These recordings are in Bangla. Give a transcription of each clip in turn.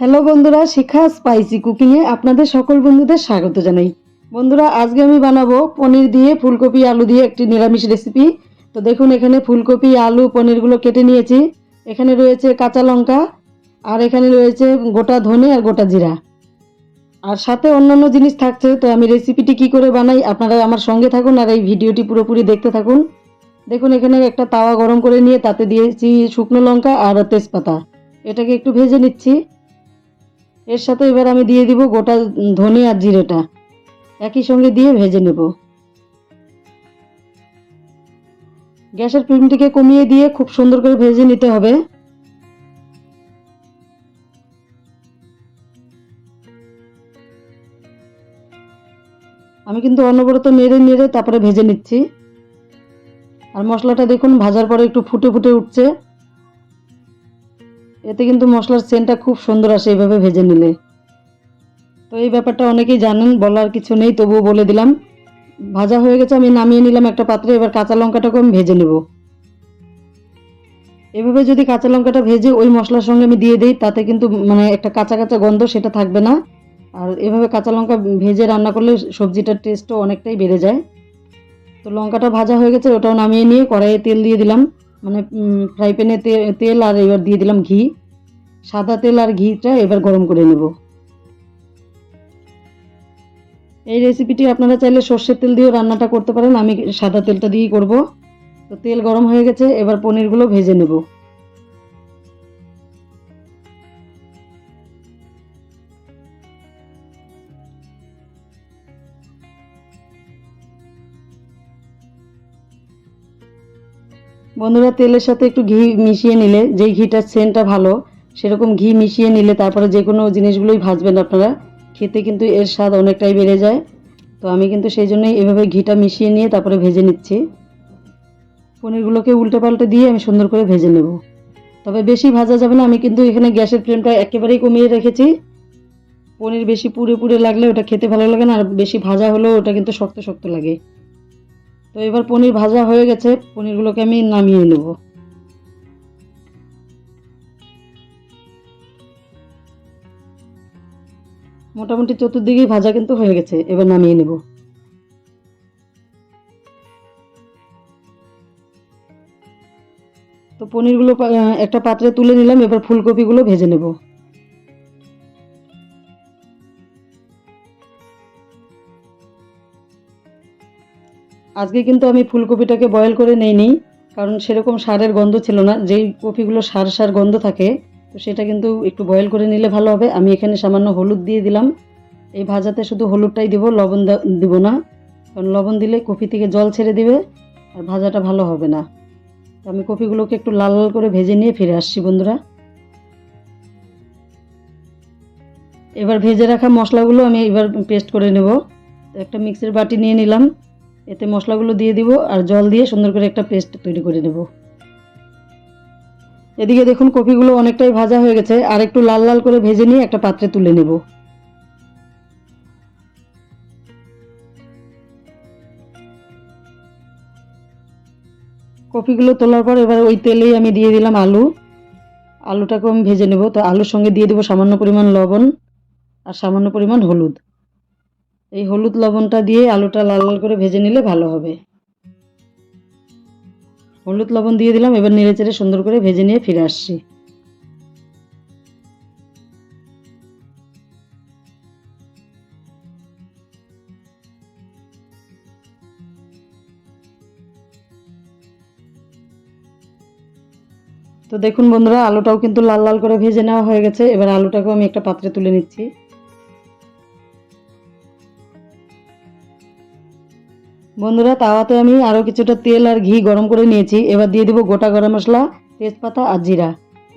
হ্যালো বন্ধুরা, শিখা স্পাইসি কুকিংয়ে আপনাদের সকল বন্ধুদের স্বাগত জানাই। বন্ধুরা, আজকে আমি বানাবো পনির দিয়ে ফুলকপি আলু দিয়ে একটি নিরামিষ রেসিপি তো দেখুন, এখানে ফুলকপি, আলু, পনিরগুলো কেটে নিয়েছি। এখানে রয়েছে কাঁচা লঙ্কা, আর এখানে রয়েছে গোটা ধনে আর গোটা জিরা। আর সাথে অন্যান্য জিনিস থাকছে, তো আমি রেসিপিটি কি করে বানাই আপনারা আমার সঙ্গে থাকুন আর এই ভিডিওটি পুরোপুরি দেখতে থাকুন। দেখুন, এখানে একটা তাওয়া গরম করে নিয়ে তাতে দিয়েছি শুকনো লঙ্কা আর তেজপাতা। এটাকে একটু ভেজে নিচ্ছি। এর সাথে এবার আমি দিয়ে দিব গোটা ধনে আর জিরেটা। একই সঙ্গে দিয়ে ভেজে নেব। গ্যাসের ফ্লেমটিকে কমিয়ে দিয়ে খুব সুন্দর করে ভেজে নিতে হবে। আমি কিন্তু অনবরত নেড়ে নেড়ে তারপরে ভেজে নিচ্ছি। আর মশলাটা দেখুন, ভাজার পরে একটু ফুটে ফুটে উঠছে। এতে কিন্তু মশলার সেন্টটা খুব সুন্দর আসে, এইভাবে ভেজে নিলে। তো এই ব্যাপারটা অনেকেই জানেন, বলার কিছু নেই, তবুও বলে দিলাম। ভাজা হয়ে গেছে, আমি নামিয়ে নিলাম একটা পাত্রে, এবার কাঁচা লঙ্কাটাকে আমি ভেজে নেব। এভাবে যদি কাঁচা লঙ্কাটা ভেজে ওই মশলার সঙ্গে আমি দিয়ে দিই, তাতে কিন্তু মানে একটা কাঁচা কাঁচা গন্ধ, সেটা থাকবে না। আর এভাবে কাঁচা লঙ্কা ভেজে রান্না করলে সবজিটার টেস্টও অনেকটাই বেড়ে যায়। তো লঙ্কাটা ভাজা হয়ে গেছে, ওটাও নামিয়ে নিয়ে কড়াইয়ে তেল দিয়ে দিলাম। মানে ফ্রাই প্যানে তেল আর এবার দিয়ে দিলাম ঘি। সাদা তেল আর ঘিটা এবার গরম করে নেব। এই রেসিপিটি আপনারা চাইলে সর্ষের তেল দিয়েও রান্নাটা করতে পারেন। আমি সাদা তেলটা দিয়েই করব। তো তেল গরম হয়ে গেছে, এবার পনিরগুলো ভেজে নেব। বন্ধুরা, তেলের সাথে একটু ঘি মিশিয়ে নিলে, যেই ঘিটার সেন্টটা ভালো, সেরকম ঘি মিশিয়ে নিলে তারপরে যে কোনো জিনিসগুলোই ভাজবেন আপনারা। খেতে কিন্তু এর স্বাদ অনেকটাই বেড়ে যায়। তো আমি কিন্তু সেই জন্যই এভাবে ঘিটা মিশিয়ে নিয়ে তারপরে ভেজে নিচ্ছি। পনিরগুলোকে উল্টে পাল্টে দিয়ে আমি সুন্দর করে ভেজে নেব। তবে বেশি ভাজা যাবে না, আমি কিন্তু এখানে গ্যাসের ফ্লেমটা একেবারেই কমিয়ে রেখেছি। পনির বেশি পুড়ে পুড়ে লাগলে ওটা খেতে ভালো লাগে না, আর বেশি ভাজা হলেও ওটা কিন্তু শক্ত শক্ত লাগে। তো এবার পনির ভাজা হয়ে গেছে, পনিরগুলোকে আমি নামিয়ে নেব। মোটামুটি চতুর্দিকেই ভাজা কিন্তু হয়ে গেছে, এবার নামিয়ে নেব। তো পনিরগুলো একটা পাত্রে তুলে নিলাম, এবার ফুলকপিগুলো ভেজে নেব। আজকে কিন্তু আমি ফুলকপিটাকে বয়েল করে নেইনি, কারণ সেরকম সারের গন্ধ ছিল না। যেই কপিগুলো সার সার গন্ধ থাকে, তো সেটা কিন্তু একটু বয়েল করে নিলে ভালো হবে। আমি এখানে সামান্য হলুদ দিয়ে দিলাম। এই ভাজাতে শুধু হলুদটাই দিব, লবণ দিব না। কারণ লবণ দিলে কপি থেকে জল ছেড়ে দিবে, আর ভাজাটা ভালো হবে না। তো আমি কপিগুলোকে একটু লাল লাল করে ভেজে নিয়ে ফিরে আসছি, বন্ধুরা। এবার ভেজে রাখা মশলাগুলো আমি এবার পেস্ট করে নেব। একটা মিক্সির বাটি নিয়ে নিলাম। এতে মশলাগুলো দিয়ে দিব আর জল দিয়ে সুন্দর করে একটা পেস্ট তৈরি করে নেব। এদিকে দেখুন কপিগুলো অনেকটাই ভাজা হয়ে গেছে, আর একটু লাল লাল করে ভেজে নিয়ে একটা পাত্রে তুলে নেব। কপিগুলো তোলার পর এবার ওই তেলেই আমি দিয়ে দিলাম আলু। আলুটাকেও আমি ভেজে নেব, তো আলুর সঙ্গে দিয়ে দেবো সামান্য পরিমাণ লবণ আর সামান্য পরিমাণ হলুদ। এই হলুদ লবণটা দিয়ে আলুটা লাল লাল করে ভেজে নিলে ভালো হবে। হলুদ লবণ দিয়ে দিলাম, এবার নেড়ে চেড়ে সুন্দর করে ভেজে নিয়ে ফিরে আসছি। তো দেখুন বন্ধুরা, আলুটাও কিন্তু লাল লাল করে ভেজে নেওয়া হয়ে গেছে। এবার আলুটাকেও আমি একটা পাত্রে তুলে নিচ্ছি। বন্ধুরা, তাওয়াতে আমি আরও কিছুটা তেল আর ঘি গরম করে নিয়েছি। এবার দিয়ে দিব গোটা গরম মশলা, তেজপাতা আর জিরা।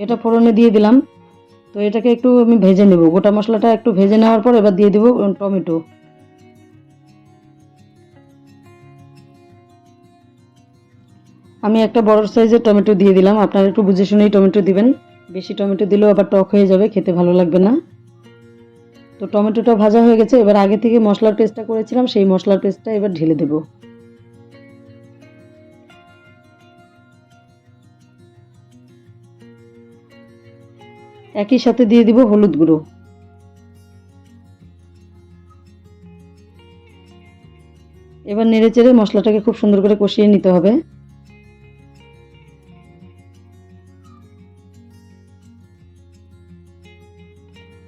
এটা ফোড়নে দিয়ে দিলাম। তো এটাকে একটু আমি ভেজে নেব। গোটা মশলাটা একটু ভেজে নেওয়ার পর এবার দিয়ে দিব টমেটো। আমি একটা বড় সাইজের টমেটো দিয়ে দিলাম। আপনারা একটু বুঝে শুনেই টমেটো দিবেন। বেশি টমেটো দিলেও আবার টক হয়ে যাবে, খেতে ভালো লাগবে না। তো টমেটোটা ভাজা হয়ে গেছে, এবার আগে থেকে মশলার পেস্টটা করেছিলাম, সেই মশলার পেস্টটা এবার ঢেলে দেব। একই সাথে দিয়ে দিব হলুদ গুঁড়ো। এবার নেড়ে চেড়ে মশলাটাকে খুব সুন্দর করে কষিয়ে নিতে হবে।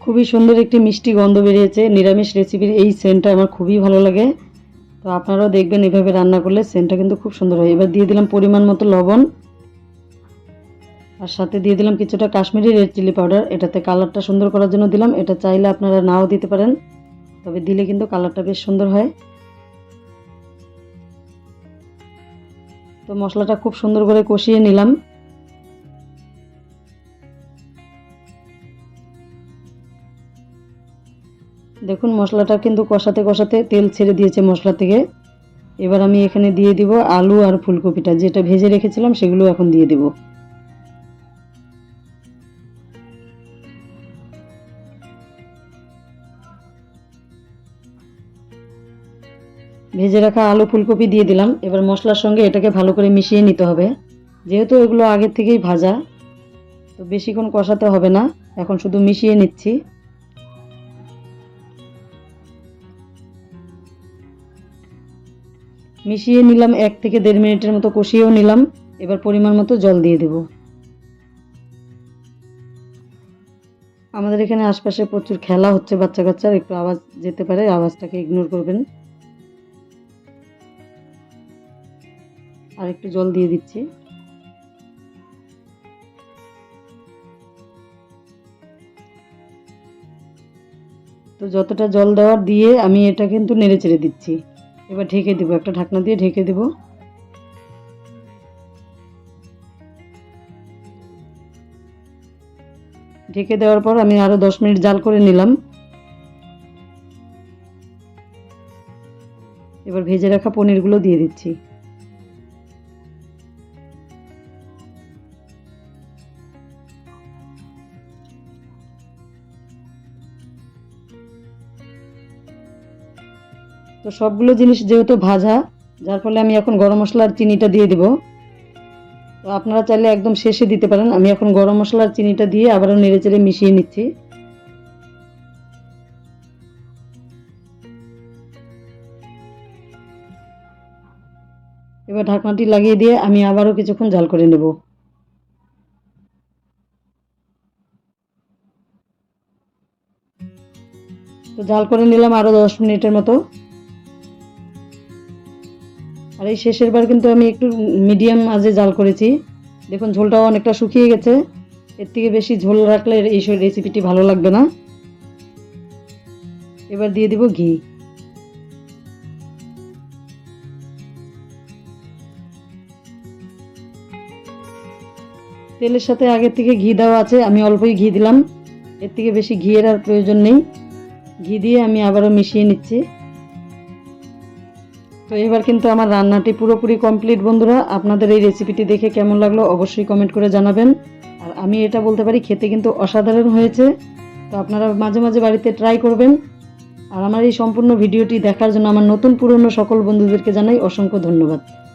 খুবই সুন্দর একটি মিষ্টি গন্ধ বেরিয়েছে। নিরামিষ রেসিপির এই সেন্টটা আমার খুবই ভালো লাগে। তো আপনারাও দেখবেন এভাবে রান্না করলে সেন্টটা কিন্তু খুব সুন্দর হয়। এবার দিয়ে দিলাম পরিমাণ মতো লবণ। আর সাথে দিয়ে দিলাম কিছুটা কাশ্মীরি রেড চিলি পাউডার এটাতে কালারটা সুন্দর করার জন্য দিলাম। এটা চাইলে আপনারা নাও দিতে পারেন। তবে দিলে কিন্তু কালারটা বেশ সুন্দর হয়। তো মশলাটা খুব সুন্দর করে কষিয়ে নিলাম। দেখুন, মশলাটা কিন্তু কষাতে কষাতে তেল ছেড়ে দিয়েছে মশলা থেকে। এবার আমি এখানে দিয়ে দিব আলু আর ফুলকপিটা। যেটা ভেজে রেখেছিলাম, সেগুলো এখন দিয়ে দিব। ভেজে রাখা আলু, ফুলকপি দিয়ে দিলাম। এবার মশলার সঙ্গে এটাকে ভালো করে মিশিয়ে নিতে হবে। যেহেতু এগুলো আগের থেকেই ভাজা, তো বেশিক্ষণ কষাতে হবে না। এখন শুধু মিশিয়ে নিচ্ছি। মিশিয়ে নিলাম এক থেকে দেড় মিনিটের মতো কষিয়েও নিলাম। এবার পরিমাণ মতো জল দিয়ে দেব। আমাদের এখানে আশপাশে প্রচুর খেলা হচ্ছে বাচ্চা কাচ্চার একটু আওয়াজ যেতে পারে, আওয়াজটাকে ইগনোর করবেন। আর একটু জল দিয়ে দিচ্ছি। তো যতটা জল দেওয়ার দিয়ে আমি এটা কিন্তু নেড়ে চেড়ে দিচ্ছি। এবার ঢেকে দেবো, একটা ঢাকনা দিয়ে ঢেকে দেবো। ঢেকে দেওয়ার পর আমি আরও দশ মিনিট জাল করে নিলাম। এবার ভেজে রাখা পনিরগুলো দিয়ে দিচ্ছি। তো সবগুলো জিনিস যেহেতু ভাজা, যার ফলে আমি এখন গরম মশলার চিনিটা দিয়ে দেব। তো আপনারা চাইলে একদম শেষে দিতে পারেন। আমি এখন গরম মশলার চিনিটা দিয়ে আবারও নেড়ে চেড়ে মিশিয়ে নিচ্ছি। এবার ঢাকনাটি লাগিয়ে দিয়ে আমি আবারও কিছুক্ষণ জাল করে নেব। তো জাল করে নিলাম আরও দশ মিনিটের মতো। আর এই শেষের বার কিন্তু আমি একটু মিডিয়াম আজে জাল করেছি। দেখুন, ঝোলটাও অনেকটা শুকিয়ে গেছে। এর থেকে বেশি ঝোল রাখলে এই রেসিপিটি ভালো লাগবে না। এবার দিয়ে দিব ঘি। তেলের সাথে আগের থেকে ঘি দেওয়া আছে, আমি অল্পই ঘি দিলাম। এর থেকে বেশি ঘিয়ের আর প্রয়োজন নেই। ঘি দিয়ে আমি আবারও মিশিয়ে নিচ্ছি। এবার কিন্তু আমার রান্নাটি পুরোপুরি কমপ্লিট বন্ধুরা। আপনাদের এই রেসিপিটি দেখে কেমন লাগল অবশ্যই কমেন্ট করে জানাবেন। আর আমি এটা বলতে পারি, খেতে কিন্তু অসাধারণ হয়েছে। তো আপনারা মাঝে মাঝে বাড়িতে ট্রাই করবেন। আর আমার এই সম্পূর্ণ ভিডিওটি দেখার জন্য আমার নতুন পুরনো সকল বন্ধুদেরকে জানাই অসংখ্য ধন্যবাদ।